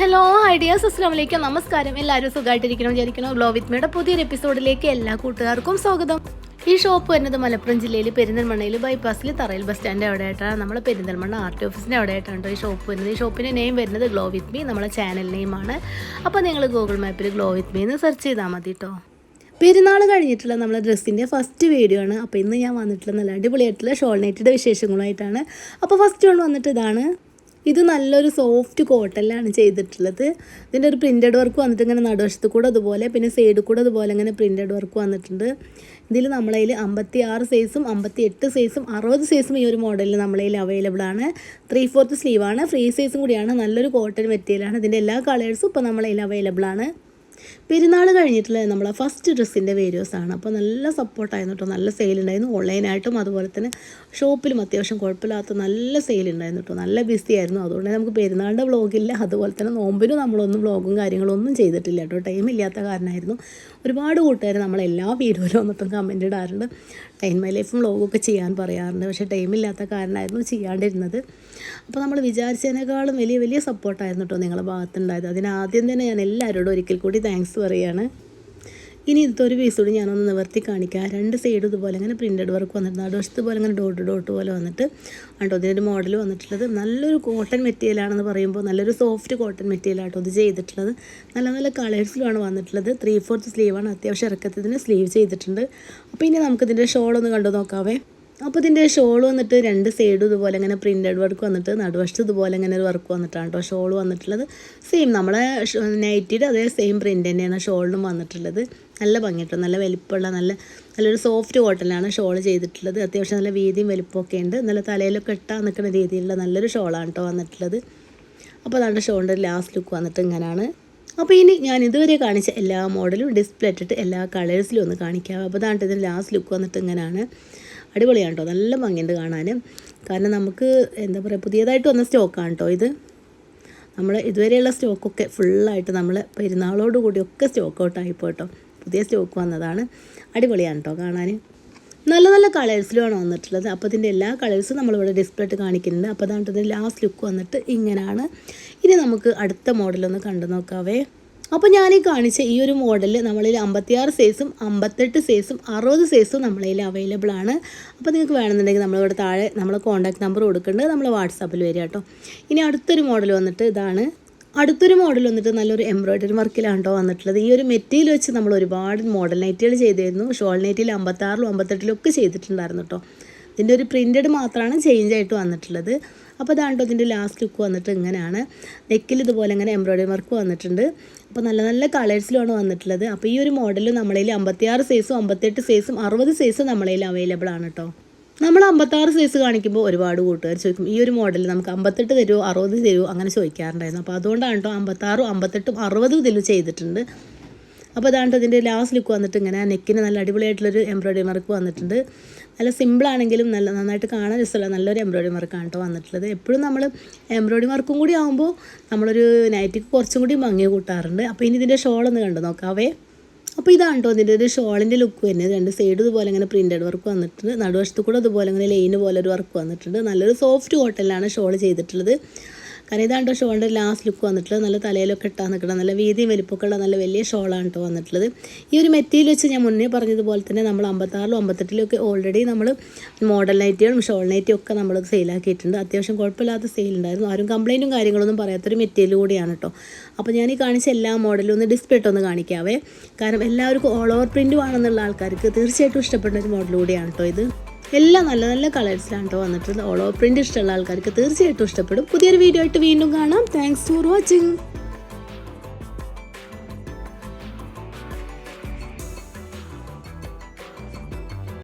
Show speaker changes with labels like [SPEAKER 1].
[SPEAKER 1] Hello ideas അസ്ലാമലേക്കും നമസ്കാരം. എല്ലാവരും സുഖമായിട്ടിരിക്കണം വിചാരിക്കണം ഗ്ലോ വിത്ത് മീയുടെ പുതിയൊരു എപ്പിസോഡിലേക്ക് എല്ലാ കൂട്ടുകാർക്കും സ്വാഗതം. ഈ ഷോപ്പ് വരുന്നത് മലപ്പുറം ജില്ലയിൽ പെരിന്തൽമണ്ണയിൽ ബൈപ്പാസിൽ തറയിൽ ബസ് സ്റ്റാൻഡ് അവിടെ ആയിട്ടാണ് നമ്മളെ പെരിന്തൽമണ്ണ ആർട്ട് ഓഫീസിന്റെ അവിടെ ആയിട്ടാണ് ഈ ഷോപ്പ് വരുന്നത്. ഈ ഷോപ്പിന്റെ നെയിം വരുന്നത് ഗ്ലോ വിത്ത് മീ നമ്മളെ ചാനൽ നെയിമാണ് അപ്പോൾ നിങ്ങൾ ഗൂഗിൾ മാപ്പിൽ ഗ്ലോ വിത്ത് മീ എന്ന് സെർച്ച് ചെയ്താൽ മതി കേട്ടോ പെരുന്നാൾ കഴിഞ്ഞിട്ടുള്ള നമ്മളെ ഡ്രസ്സിന്റെ ഫസ്റ്റ് വീഡിയോ ആണ്. അപ്പോൾ ഇന്ന് ഞാൻ വന്നിട്ടുള്ള നല്ല അടിപൊളിയായിട്ടുള്ള ഷോൾ നൈറ്റിയുടെ വിശേഷങ്ങളുമായിട്ടാണ്. അപ്പോൾ ഫസ്റ്റ് വൺ വന്നിട്ട് ഇതാണ് ഇത് നല്ലൊരു സോഫ്റ്റ് കോട്ടനിലാണ് ചെയ്തിട്ടുള്ളത്. ഇതിന്റെ ഒരു പ്രിന്റഡ് വർക്ക് വന്നിട്ട് ഇങ്ങനെ നടുവശത്ത് കൂടെ അതുപോലെ പിന്നെ സൈഡിൽ കൂടെ അതുപോലെ ഇങ്ങനെ പ്രിന്റഡ് വർക്ക് വന്നിട്ടുണ്ട്. ഇതിൽ നമ്മളതിൽ അമ്പത്തി ആറ് സൈസും അമ്പത്തി എട്ട് സൈസും അറുപത് സൈസും ഈ ഒരു മോഡലിൽ നമ്മളതിൽ അവൈലബിൾ ആണ്. ത്രീ ഫോർത്ത് സ്ലീവാണ് ഫ്രീ സൈസും കൂടിയാണ്. നല്ലൊരു കോട്ടൺ മെറ്റീരിയലാണ് ഇതിന്റെ എല്ലാ കളേഴ്സും ഇപ്പോൾ നമ്മളതിൽ അവൈലബിൾ ആണ്. പെരുന്നാൾ കഴിഞ്ഞിട്ടുള്ള നമ്മളെ ഫസ്റ്റ് ഡ്രസ്സിന്റെ വീഡിയോസാണ് അപ്പോൾ നല്ല സപ്പോർട്ടായിരുന്നു കേട്ടോ നല്ല സെയിൽ ഉണ്ടായിരുന്നു. ഓൺലൈനായിട്ടും അതുപോലെ തന്നെ ഷോപ്പിലും അത്യാവശ്യം കുഴപ്പമില്ലാത്ത നല്ല സെയിൽ ഉണ്ടായിരുന്നു കേട്ടോ നല്ല ബിസി ആയിരുന്നു. അതുകൊണ്ട് നമുക്ക് പെരുന്നാളിന്റെ വ്ളോഗില്ല അതുപോലെ തന്നെ നോമ്പിനും നമ്മളൊന്നും വ്ളോഗും കാര്യങ്ങളും ഒന്നും ചെയ്തിട്ടില്ല കേട്ടോ ടൈം ഇല്ലാത്ത കാരണമായിരുന്നു. ഒരുപാട് കൂട്ടുകാർ നമ്മളെല്ലാ വീഡിയോയിലും വന്നിട്ടും കമന്റ് ഇടാറുണ്ട്. ടൈം മൈ ലൈഫും വ്ളോഗൊക്കെ ചെയ്യാൻ പറയാറുണ്ട്. പക്ഷേ ടൈം ഇല്ലാത്ത കാരണമായിരുന്നു ചെയ്യാണ്ടിരുന്നത്. അപ്പോൾ നമ്മൾ വിചാരിച്ചതിനേക്കാളും വലിയ വലിയ സപ്പോർട്ടായിരുന്നു കേട്ടോ നിങ്ങളുടെ ഭാഗത്തുണ്ടായത്. അതിനാദ്യം തന്നെ ഞാൻ എല്ലാവരോടും ഒരിക്കൽ കൂടി താങ്ക്സ് പറയുകയാണ് ഇനി ഇതൊരു ഒരു പീസ് കൂടി ഞാനൊന്ന് നിവർത്തി കാണിക്കാം. രണ്ട് സൈഡും ഇതുപോലെ ഇങ്ങനെ പ്രിന്റഡ് വർക്ക് വന്നിട്ട് നടുവശത്ത് പോലെ ഇങ്ങനെ ഡോട്ട് ഡോട്ട് പോലെ വന്നിട്ട് ആട്ടോ ഇതിനൊരു മോഡൽ വന്നിട്ടുള്ളത്. നല്ലൊരു കോട്ടൺ മെറ്റീരിയലാണെന്ന് പറയുമ്പോൾ നല്ലൊരു സോഫ്റ്റ് കോട്ടൺ മെറ്റീരിയലാട്ടോ ഇത് ചെയ്തിട്ടുള്ളത്. നല്ല നല്ല കളേഴ്സിലുമാണ് വന്നിട്ടുള്ളത്. ത്രീ ഫോർത്ത് സ്ലീവാണ് അത്യാവശ്യം ഇറക്കത്തിന് സ്ലീവ് ചെയ്തിട്ടുണ്ട്. അപ്പോൾ ഇനി നമുക്കിതിന്റെ ഷോളൊന്ന് കണ്ടു നോക്കാവേ. അപ്പോൾ ഇതിന്റെ ഷോൾ വന്നിട്ട് രണ്ട് സൈഡും ഇതുപോലെ ഇങ്ങനെ പ്രിന്റഡ് വർക്ക് വന്നിട്ട് നടുവശത്ത് ഇതുപോലെ ഇങ്ങനെ ഒരു വർക്ക് വന്നിട്ടാണ് കേട്ടോ ഷോൾ വന്നിട്ടുള്ളത്. സെയിം നമ്മളെ നൈറ്റിയുടെ അതേ സെയിം പ്രിന്റ് തന്നെയാണ് ഷോളിനും വന്നിട്ടുള്ളത്. നല്ല ഭംഗിട്ടോ നല്ല വലിപ്പമുള്ള നല്ല നല്ലൊരു സോഫ്റ്റ് കോട്ടനാണ് ഷോൾ ചെയ്തിട്ടുള്ളത്. അത്യാവശ്യം നല്ല വീതിയും വലിപ്പമൊക്കെ ഉണ്ട്. നല്ല തലയിലൊക്കെ ഇട്ടാൽ നിൽക്കുന്ന രീതിയിലുള്ള നല്ലൊരു ഷോളാണ് കേട്ടോ വന്നിട്ടുള്ളത്. അപ്പോൾ അതാണ് ഷോളിന്റെ ലാസ്റ്റ് ലുക്ക് വന്നിട്ട് ഇങ്ങനെയാണ് അപ്പോൾ ഇനി ഞാൻ ഇതുവരെ കാണിച്ച എല്ലാ മോഡലും ഡിസ്പ്ലേ ഇട്ടിട്ട് എല്ലാ കളേഴ്സിലും ഒന്ന് കാണിക്കാം. അപ്പോൾ അതാണ് ഇതിന്റെ ലാസ്റ്റ് ലുക്ക് വന്നിട്ട് ഇങ്ങനെയാണ് അടിപൊളിയാണ് കേട്ടോ നല്ല ഭംഗിയുണ്ട് കാണാൻ കാരണം നമുക്ക് എന്താ പറയുക പുതിയതായിട്ട് വന്ന സ്റ്റോക്കാണ് കേട്ടോ ഇത്. നമ്മൾ ഇതുവരെയുള്ള സ്റ്റോക്കൊക്കെ ഫുള്ളായിട്ട് നമ്മൾ പെരുന്നാളോട് കൂടിയൊക്കെ സ്റ്റോക്ക് ഔട്ട് ആയിപ്പോൾ കേട്ടോ പുതിയ സ്റ്റോക്ക് വന്നതാണ്. അടിപൊളിയാണ് കേട്ടോ കാണാൻ നല്ല നല്ല കളേഴ്സിലുമാണ് വന്നിട്ടുള്ളത്. അപ്പോൾ ഇതിന്റെ എല്ലാ കളേഴ്സും നമ്മളിവിടെ ഡിസ്പ്ലേ ഇട്ട് കാണിക്കുന്നുണ്ട്. അപ്പോൾ അതാണ് ലാസ്റ്റ് ലുക്ക് വന്നിട്ട് ഇങ്ങനെയാണ് ഇനി നമുക്ക് അടുത്ത മോഡലൊന്ന് കണ്ടു നോക്കാവേ അപ്പോൾ ഞാൻ ഈ കാണിച്ച ഈ ഒരു മോഡൽ നമ്മളിൽ അമ്പത്തിയാറ് സൈസും അമ്പത്തെട്ട് സൈസും അറുപത് സൈസും നമ്മളതിൽ അവൈലബിൾ ആണ്. അപ്പോൾ നിങ്ങൾക്ക് വേണമെന്നുണ്ടെങ്കിൽ നമ്മളിവിടെ താഴെ നമ്മൾ കോൺടാക്ട് നമ്പർ കൊടുക്കേണ്ടത് നമ്മൾ വാട്സാപ്പിൽ വരിക കേട്ടോ. ഇനി അടുത്തൊരു മോഡൽ വന്നിട്ട് ഇതാണ്. അടുത്തൊരു മോഡൽ വന്നിട്ട് നല്ലൊരു എംബ്രോയ്ഡറി വർക്കിലാണ് കേട്ടോ വന്നിട്ടുള്ളത്. ഈ ഒരു മെറ്റീരിയൽ വെച്ച് നമ്മൾ ഒരുപാട് മോഡൽ നൈറ്റുകൾ ചെയ്തിരുന്നു. ഷോൾ നൈറ്റിൽ അമ്പത്താറിലും അമ്പത്തെട്ടിലും ഒക്കെ ചെയ്തിട്ടുണ്ടായിരുന്നു കേട്ടോ. ഇതിന്റെ ഒരു പ്രിന്റഡ് മാത്രമാണ് ചേഞ്ച് ആയിട്ട് വന്നിട്ടുള്ളത്. അപ്പോൾ അതാണ്ടോ ഇതിന്റെ ലാസ്റ്റ് ലുക്ക് വന്നിട്ട് ഇങ്ങനെയാണ്. നെക്കിൽ ഇതുപോലെ ഇങ്ങനെ എംബ്രോയ്ഡറി വർക്ക് വന്നിട്ടുണ്ട്. അപ്പോൾ നല്ല നല്ല കളേഴ്സിലാണ് വന്നിട്ടുള്ളത്. അപ്പോൾ ഈ ഒരു മോഡൽ നമ്മളതിൽ അമ്പത്തിയാറ് സൈസും അമ്പത്തെട്ട് സൈസും അറുപത് സൈസും നമ്മളതിൽ അവൈലബിൾ ആണ് കേട്ടോ നമ്മൾ അമ്പത്താറ് സൈസ് കാണിക്കുമ്പോൾ ഒരുപാട് കൂട്ടുകാർ ചോദിക്കും ഈ ഒരു മോഡൽ നമുക്ക് അമ്പത്തെട്ട് തരുമോ അറുപത് തരുമോ അങ്ങനെ ചോദിക്കാറുണ്ടായിരുന്നു. അപ്പോൾ അതുകൊണ്ടാണ് കേട്ടോ അമ്പത്താറും അമ്പത്തെട്ടും അറുപതും ഇതിൽ ചെയ്തിട്ടുണ്ട്. അപ്പോൾ അതാണ്ട് ഇതിന്റെ ലാസ്റ്റ് ലുക്ക് വന്നിട്ട് ഇങ്ങനെ നെക്കിന് നല്ല അടിപൊളിയായിട്ടുള്ളൊരു എംബ്രോയ്ഡറി വർക്ക് വന്നിട്ടുണ്ട്. നല്ല സിമ്പിളാണെങ്കിലും നല്ല നന്നായിട്ട് കാണാൻ രസമുള്ള നല്ലൊരു എംബ്രോയ്ഡറി വർക്കാണ് കേട്ടോ വന്നിട്ടുള്ളത്. എപ്പോഴും നമ്മൾ എംബ്രോയ്ഡറി വർക്കും കൂടി ആകുമ്പോൾ നമ്മളൊരു നൈറ്റിക്ക് കുറച്ചും കൂടി ഭംഗി കൂട്ടാറുണ്ട്. അപ്പോൾ ഇനി ഇതിന്റെ ഷോൾ ഒന്ന് കണ്ടു നോക്കാവേ. അപ്പോൾ ഇതാണ് കേട്ടോ ഇതിന്റെ ഒരു ഷോളിന്റെ ലുക്ക് തന്നെ രണ്ട് സൈഡ് ഇതുപോലെ ഇങ്ങനെ പ്രിന്റഡ് വർക്ക് വന്നിട്ടുണ്ട്. നടുവശത്ത് കൂടെ അതുപോലെ ഇങ്ങനെ ലൈന് പോലെ ഒരു വർക്ക് വന്നിട്ടുണ്ട്. നല്ലൊരു സോഫ്റ്റ് കോട്ടനിലാണ് ഷോൾ ചെയ്തിട്ടുള്ളത്. കാരണം ഇതാണ് ഷോളിന്റെ ലാസ്റ്റ് ലുക്ക് വന്നിട്ടുള്ളത്. നല്ല തലയിലൊക്കെ ഇട്ടാൻ നിൽക്കണം നല്ല വീതിയും വലിപ്പമൊക്കെ ഉള്ള നല്ല വലിയ ഷോളാണ് കേട്ടോ വന്നിട്ടുള്ളത്. ഈ ഒരു മെറ്റീരിയൽ വെച്ച് ഞാൻ മുന്നേ പറഞ്ഞതുപോലെ തന്നെ നമ്മൾ അമ്പത്താറിലും അമ്പത്തെട്ടിലും ഒക്കെ ഓൾറെഡി നമ്മൾ മോഡൽ നൈറ്റികളും ഷോൾ നൈറ്റും ഒക്കെ നമ്മൾ സെയിലാക്കിയിട്ടുണ്ട് അത്യാവശ്യം കുഴപ്പമില്ലാത്ത സെയിൽ ഉണ്ടായിരുന്നു. ആരും കംപ്ലൈന്റും കാര്യങ്ങളൊന്നും പറയാത്തൊരു മെറ്റീരിയൽ കൂടിയാണ് കേട്ടോ. അപ്പോൾ ഞാൻ ഈ കാണിച്ച എല്ലാ മോഡലും ഒന്ന് ഡിസ്പ്ലേ ഇട്ടൊന്ന് കാണിക്കാവേ. കാരണം എല്ലാവർക്കും ഓൾ ഓവർ പ്രിന്റ് വേണമെന്നുള്ള ആൾക്കാർക്ക് തീർച്ചയായിട്ടും ഇഷ്ടപ്പെടുന്ന ഒരു മോഡൽ കൂടിയാണ് കേട്ടോ ഇത്. എല്ലാം നല്ല നല്ല കളേഴ്സിലാണ് കേട്ടോ വന്നിട്ടുള്ളത്. ഓൾ ഓവർ ഇഷ്ടമുള്ള ആൾക്കാർക്ക് തീർച്ചയായിട്ടും ഇഷ്ടപ്പെടും. പുതിയൊരു വീഡിയോ ആയിട്ട് വീണ്ടും കാണാം. Thanks for watching